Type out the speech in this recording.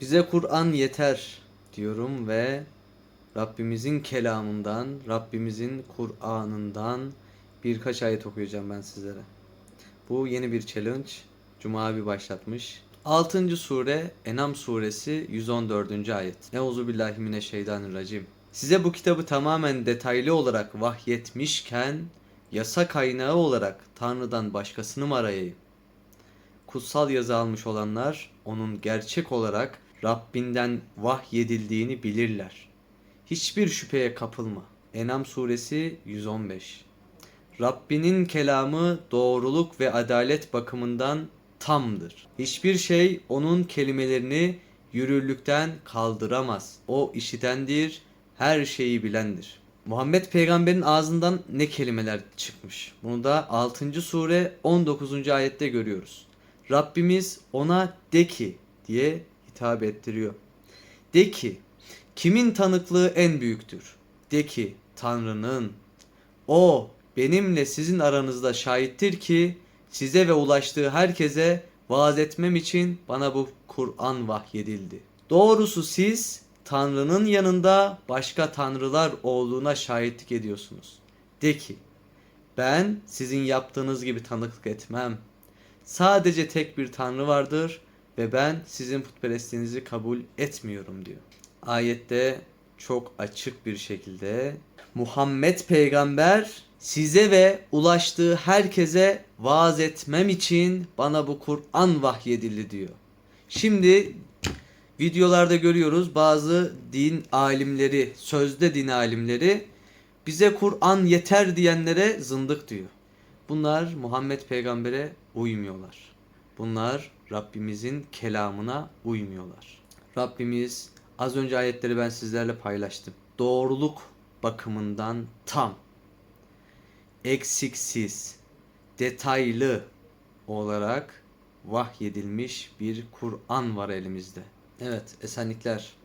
Bize Kur'an yeter diyorum ve Rabbimizin kelamından, Rabbimizin Kur'an'ından birkaç ayet okuyacağım ben sizlere. Bu yeni bir challenge. Cuma abi başlatmış. 6. sure Enam suresi 114. ayet. Euzu billahi mineşşeytanirracim. Size bu kitabı tamamen detaylı olarak vahyetmişken yasa kaynağı olarak Tanrı'dan başkasını mı arayayım? kutsal yazı almış olanlar onun gerçek olarak Rabbinden vahyedildiğini bilirler. Hiçbir şüpheye kapılma. Enam suresi 115. Rabbinin kelamı doğruluk ve adalet bakımından tamdır. Hiçbir şey onun kelimelerini yürürlükten kaldıramaz. O işitendir, her şeyi bilendir. Muhammed peygamberin ağzından ne kelimeler çıkmış? Bunu da 6. sure 19. ayette görüyoruz. Rabbimiz ona de ki diye hitap ettiriyor. De ki kimin tanıklığı en büyüktür? De ki Tanrı'nın. O benimle sizin aranızda şahittir ki size ve ulaştığı herkese vaaz etmem için bana bu Kur'an vahyedildi. Doğrusu siz Tanrı'nın yanında başka tanrılar olduğuna şahitlik ediyorsunuz. De ki ben sizin yaptığınız gibi tanıklık etmem. Sadece tek bir tanrı vardır ve ben sizin putperestliğinizi kabul etmiyorum diyor. Ayette çok açık bir şekilde Muhammed peygamber size ve ulaştığı herkese vaaz etmem için bana bu Kur'an vahyedildi diyor. Şimdi videolarda görüyoruz bazı din alimleri, sözde din alimleri bize Kur'an yeter diyenlere zındık diyor. Bunlar Muhammed peygambere uymuyorlar. Bunlar Rabbimizin kelamına uymuyorlar. Rabbimiz az önce ayetleri ben sizlerle paylaştım. Doğruluk bakımından tam, eksiksiz, detaylı olarak vahyedilmiş bir Kur'an var elimizde. Evet, esenlikler.